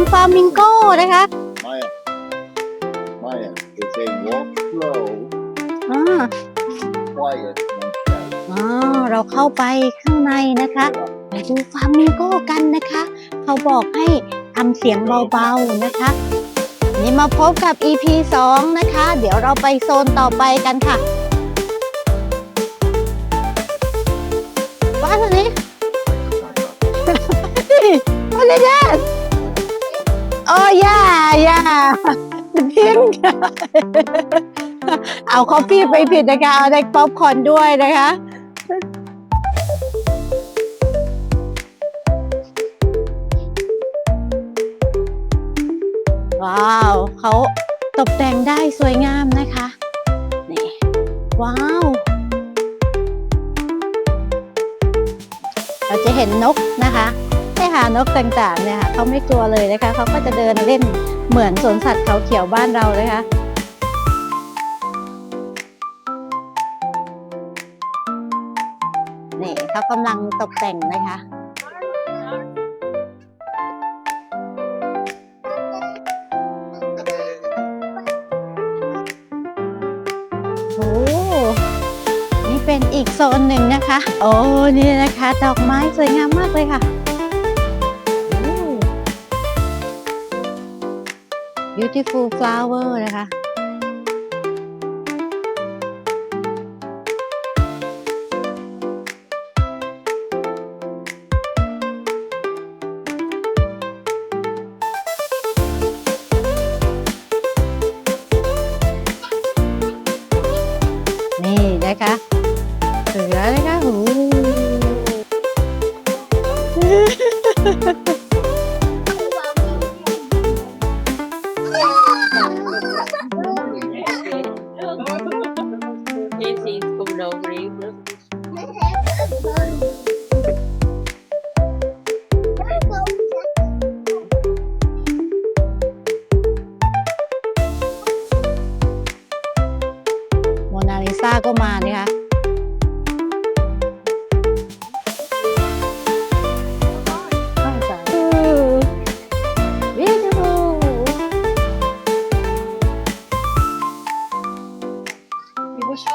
โซนฟามิงโกนะคะ Maya. Maya, they say walk slow, อ่า quiet, and shout. อ๋อเราเข้าไปข้างในนะคะ ไปดูฟามิงโกกันนะคะ เขาบอกให้ทำเสียงเบาๆนะคะ นี่มาพบกับ EP 2 นะคะ เดี๋ยวเราไปโซนต่อไปกันค่ะว่าทางนี้ What is that? Oh yeah yeah pink เอาคอฟฟี่ไปผิดนะคะ เอาได้ป๊อปคอนด้วยนะคะว้าวเขาตกแต่งได้สวยงามนะคะ นี่ ว้าว เราจะเห็นนกนะคะานกต่างๆเนี่ยค่ะเขาไม่กลัวเลยนะคะเขาก็จะเดินเล่นเหมือนสวนสัตว์เขาเขียวบ้านเรานะคะนี่เขากำลังตกแต่งนะคะโอ้นี่เป็นอีกโซนหนึ่งนะคะ โอ้นี่นะคะ ดอกไม้สวยงามมากเลยค่ะ beautiful flower นะคะนี่นะคะ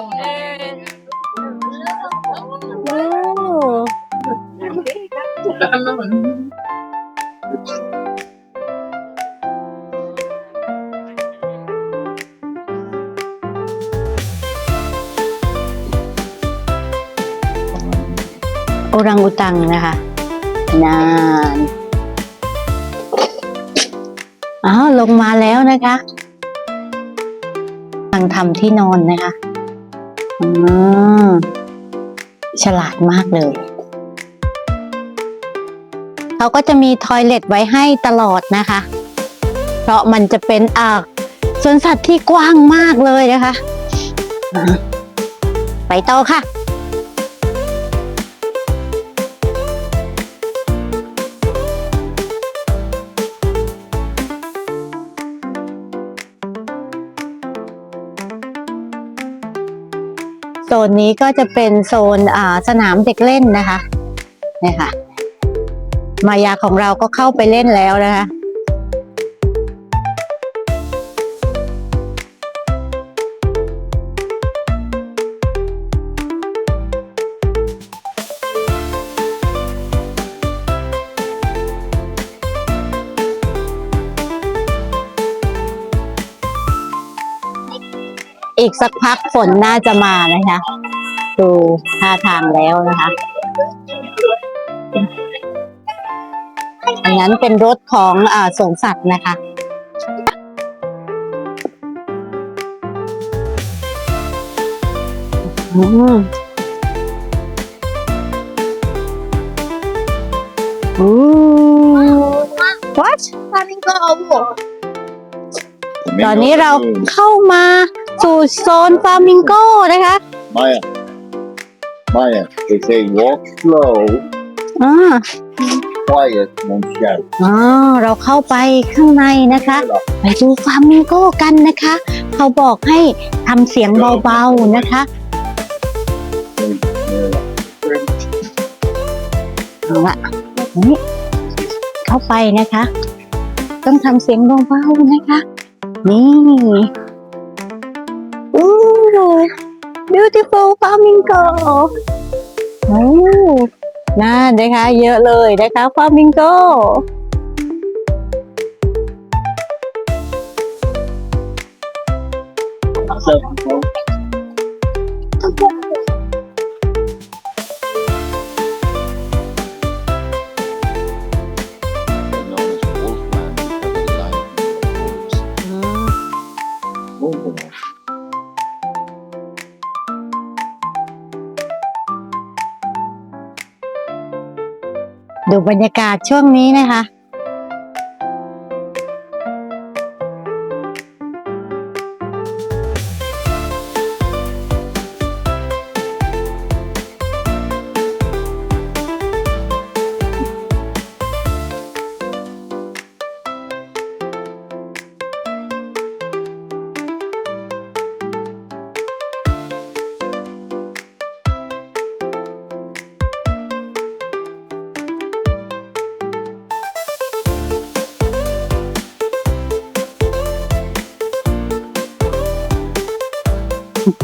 โอ้โอรังอุตังนะคะ นานอ้าวลงมาแล้วนะคะกำลังทำที่นอนนะคะ อืมฉลาดมากเลย เขาก็จะมีทอยเล็ตไว้ให้ตลอดนะคะ เพราะมันจะเป็นอ่าสวนสัตว์ที่กว้างมากเลยนะคะ ไปต่อค่ะ โซนนี้ก็จะเป็นโซนสนามเด็กเล่นนะคะนี่ค่ะ มายาของเราก็เข้าไปเล่นแล้วนะคะ อีกสักพักฝนน่าจะมานะคะ ดูท่าทางแล้วนะคะ อันนั้นเป็นรถของอ่าสวนสัตว์นะคะอืมอืม what ตอนนี้เราเข้ามา สู่โซนฟามิงโกนะคะ Maya. Maya, they say walk slow, อ่า quiet, and shout. อ๋อเราเข้าไปข้างในนะคะ ไปดูฟามิงโกกันนะคะ เขาบอกให้ทำเสียงเบาๆนะคะ เอาละนี่เข้าไปนะคะ ต้องทำเสียงเบาๆนะคะ นี่อู้ beautiful flamingo โอ้น่านะคะเยอะเลยนะคะ flamingo They're บรรยากาศช่วงนี้นะคะ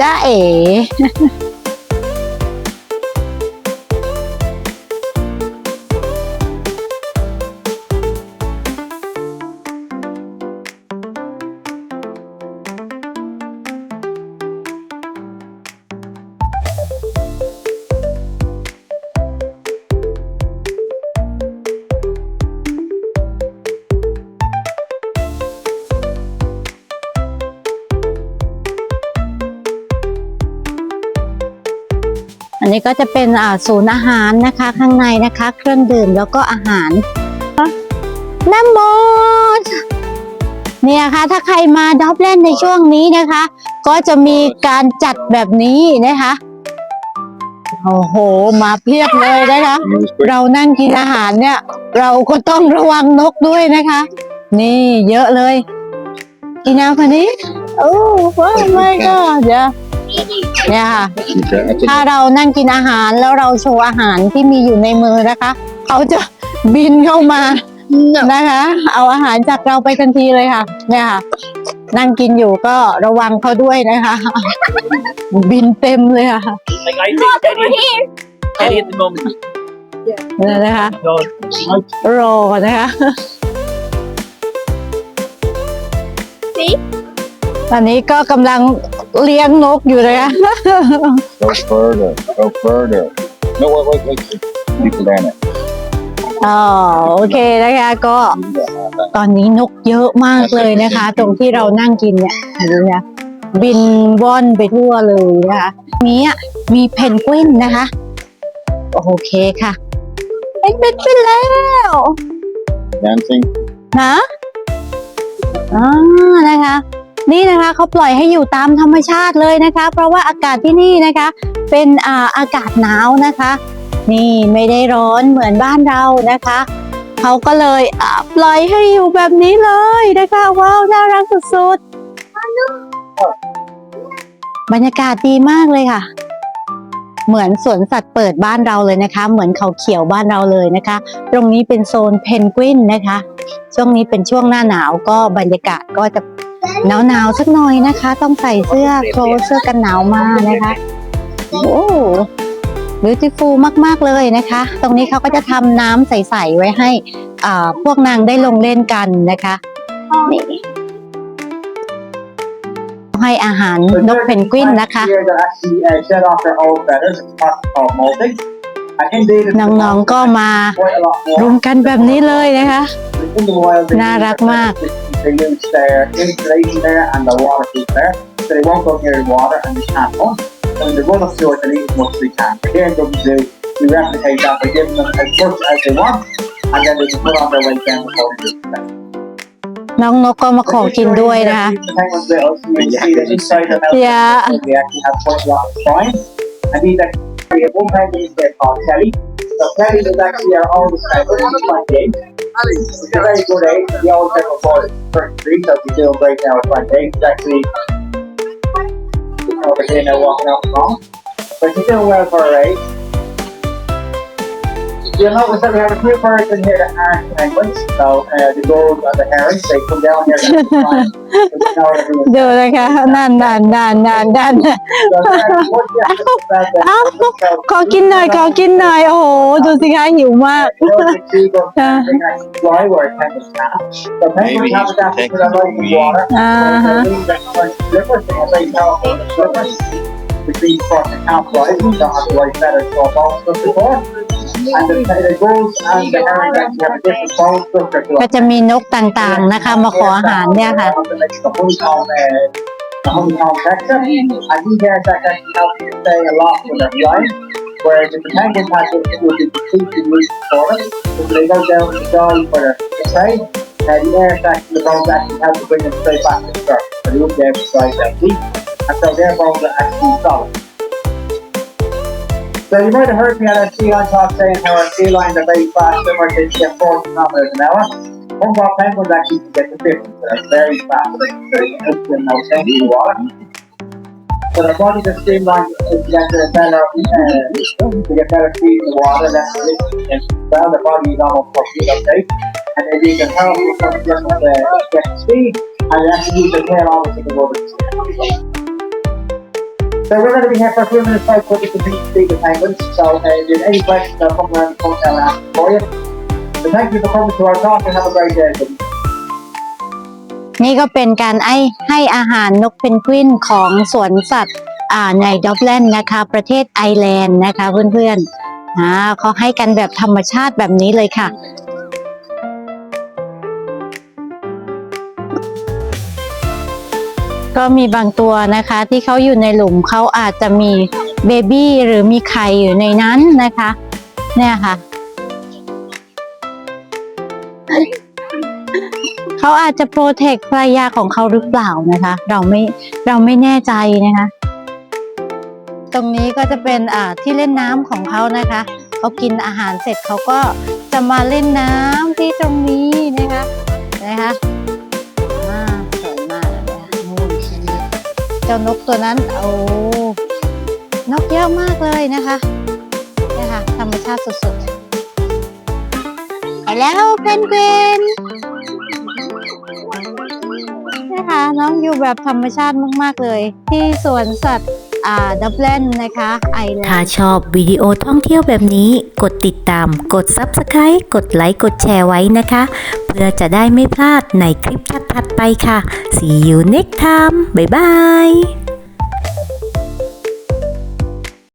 จ้าเอ๋ นนี้ก็จะเป็นศูนย์อาหารนะคะ ข้างในนะคะ เครื่องดื่มแล้วก็อาหารน้ำมดเนี่ยค่ะถ้าใครมาดอบแลนด์ในช่วงนี้นะคะ ก็จะมีการจัดแบบนี้นะคะโอ้โห มาเพียบเลยนะคะ เรานั่งกินอาหารเนี่ย เราก็ต้องระวังนกด้วยนะคะ นี่เยอะเลย กินน้ำคนนี้ โอ้ไม่ก็เดี๋ยว เนี่ยค่ะ ถ้าเรานั่งกินอาหารแล้วเราโชว์อาหารที่มีอยู่ในมือนะคะ เขาจะบินเข้ามานะคะ เอาอาหารจากเราไปทันทีเลยค่ะ เนี่ยค่ะ นั่งกินอยู่ก็ระวังเขาด้วยนะคะ บินเต็มเลยค่ะ Like I think Teddy, Teddy at the moment. เนี่ยนะคะ So, รอนะคะตอนนี้ก็กำลัง เลี้ยงนกอยู่เลยค่ะ Go further. Go further. No, wait, wait, wait. People down it. อ๋อโอเคนะคะก็ตอนนี้นกเยอะมากเลยนะคะ ตรงที่เรานั่งกินเนี่ยเห็นไหมคะบินว่อนไปทั่วเลยนะคะนี้อะมีเพนกวินนะคะ โอเคค่ะเป็นเพนกวินแล้ว Dancing. นะอ่านะคะ นี่นะคะเขาปล่อยให้อยู่ตามธรรมชาติเลยนะคะ เพราะว่าอากาศที่นี่นะคะ เป็นอาอากาศหนาวนะคะ นี่ไม่ได้ร้อนเหมือนบ้านเรานะคะเขาก็เลยปล่อยให้อยู่แบบนี้เลยนะคะว้าวน่ารักสุดๆบรรยากาศดีมากเลยค่ะ เหมือนสวนสัตว์เปิดบ้านเราเลยนะคะ เหมือนเขาเขียวบ้านเราเลยนะคะ ตรงนี้เป็นโซนเพนกวินนะคะ ช่วงนี้เป็นช่วงหน้าหนาวก็บรรยากาศก็จะ หนาวหนาวๆสักหน่อยนะคะ ต้องใส่เสื้อโคลเสื้อกันหนาวมานะคะ โอ้ beautiful มาก ๆ เลยนะคะ ตรงนี้เขาก็จะทำน้ำใส ๆ ไว้ให้พวกนางได้ลงเล่นกันนะคะนี่ให้อาหารนกเพนกวินนะคะน้อง ๆ ก็มารุมกันแบบนี้เลยนะคะ น่ารักมาก They use their insulation there and the waterproof there, so they won't go near the water and they can't run. So when they run up to it, they eat as much as they can. But here in Dublin Zoo, we replicate that by giving them as much as they want, and then they can put on their weight down before they do that. น้องนกก็มาขอกินด้วยนะคะ The penguins little, so you can see the inside of them. Yeah. They actually have quite a lot of spines. And these actually, we have one penguin in there called Penny is actually our own divergent fun game. It's a very good age, we always have a ball first three, so if you do now with fun game, it's actually over here now walking out the mall. But he's doing well for her age. You'll notice that we have a few birds in here that aren't penguins. So uh, the gulls and the herons, they come down here. and fly. But you know what I mean. ดูนะคะนั่นนั่นนั่นนั่นนั่น So, uh, what you have to understand that- เอ้าขอกินหน่อย ขอกินหน่อย โอ้โห ดูสิคะหิวมาก Those are the two that they actually fly where penguins can't. So penguins Maybe have you adapted should to their life in take water. อ่าฮะ They leave their current slippers, they have very powerful slippers. Which means for the can't fly, they don't have the right feathers for bone structure for. And the, the gulls and the herons actually have a different bone structure to ก็จะมีนกต่างๆนะคะ มาขออาหารเนี่ยค่ะ The honeycomb, uh, the honeycomb texture. And these hairs actually help you stay aloft when they're flying. Whereas if the penguin has it, it would be completely loose for them. So when they go down to dive for their prey, uh, the air sacs in the bones actually help to bring them straight back to the surface. So they wouldn't be able to dive that deep. And so their bones are actually solid. So you might have heard me on a sea lion talk saying how our sea lions are very fast, similar to get 40 kilometers an hour. One ball penguins actually can get to 50, so they're very fast. They're healthy and no sense in the water. So their bodies are streamlined to get to a better, uh, to get better speed in the water, less resistance. And well, the body is almost torpedo shape. And then you can help you from just uh, get speed, and you actually use your tail almost like a rubber. So we're going to be here for a few minutes while we compete to speak with penguins. So uh, if there's any questions, I'll come around and come down and ask for you. So thank you for coming to our talk and have a great day. นี่ก็เป็นการไอให้อาหารนกเพนกวินของสวนสัตว์ในด็อบแลนด์นะคะ ประเทศไอร์แลนด์นะคะเพื่อนๆเขาให้กันแบบธรรมชาติแบบนี้เลยค่ะ ก็มีบางตัวนะคะที่เขาอยู่ในหลุมเขาอาจจะมีเบบี้หรือมีไข่อยู่ในนั้นนะคะ เนี่ยค่ะเขาอาจจะโปรเทคภรรยาของเขาหรือเปล่านะคะ เราไม่เราไม่แน่ใจนะคะ ตรงนี้ก็จะเป็นอ่าที่เล่นน้ำของเขานะคะเขากินอาหารเสร็จเขาก็จะมาเล่นน้ำที่ตรงนี้นะคะนะคะ จ้านกตัวนั้น โอ้นกเยอะมากเลยนะคะนี่ค่ะธรรมชาติสุดๆไปแล้วเพนกวินนะคะน้องอยู่แบบธรรมชาติมากๆเลย ที่สวนสัตว์ ดับเลนะคะไอแลถ้าชอบวิดีโอท่องเที่ยวแบบนี้ กดติดตาม กด Subscribe กดไลค์ กดแชร์ไว้นะคะ เพื่อจะได้ไม่พลาดในคลิปถัดๆไปค่ะ See you next time บ๊ายบาย